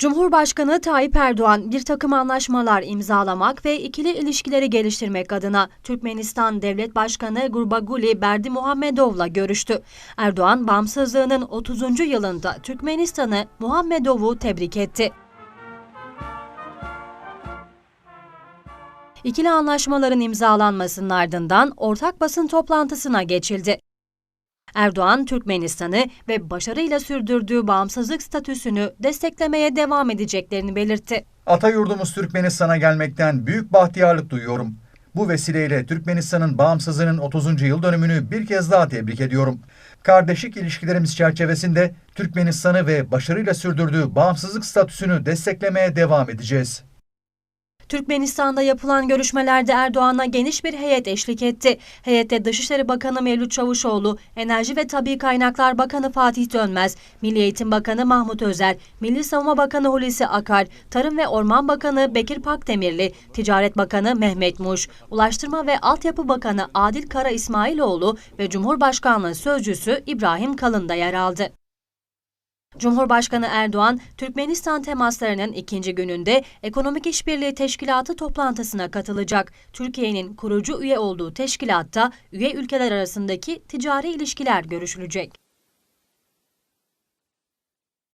Cumhurbaşkanı Tayyip Erdoğan bir takım anlaşmalar imzalamak ve ikili ilişkileri geliştirmek adına Türkmenistan Devlet Başkanı Gurbaguli Berdi Muhammedov'la görüştü. Erdoğan bağımsızlığının 30. yılında Türkmenistan'ı Muhammedov'u tebrik etti. İkili anlaşmaların imzalanmasının ardından ortak basın toplantısına geçildi. Erdoğan, Türkmenistan'ı ve başarıyla sürdürdüğü bağımsızlık statüsünü desteklemeye devam edeceklerini belirtti. Ata yurdumuz Türkmenistan'a gelmekten büyük bahtiyarlık duyuyorum. Bu vesileyle Türkmenistan'ın bağımsızlığının 30. yıl dönümünü bir kez daha tebrik ediyorum. Kardeşlik ilişkilerimiz çerçevesinde Türkmenistan'ı ve başarıyla sürdürdüğü bağımsızlık statüsünü desteklemeye devam edeceğiz. Türkmenistan'da yapılan görüşmelerde Erdoğan'a geniş bir heyet eşlik etti. Heyette Dışişleri Bakanı Mevlüt Çavuşoğlu, Enerji ve Tabi Kaynaklar Bakanı Fatih Dönmez, Milli Eğitim Bakanı Mahmut Özer, Milli Savunma Bakanı Hulusi Akar, Tarım ve Orman Bakanı Bekir Pakdemirli, Ticaret Bakanı Mehmet Muş, Ulaştırma ve Altyapı Bakanı Adil Kara İsmailoğlu ve Cumhurbaşkanlığı Sözcüsü İbrahim Kalın da yer aldı. Cumhurbaşkanı Erdoğan, Türkmenistan temaslarının ikinci gününde Ekonomik İşbirliği Teşkilatı toplantısına katılacak. Türkiye'nin kurucu üye olduğu teşkilatta üye ülkeler arasındaki ticari ilişkiler görüşülecek.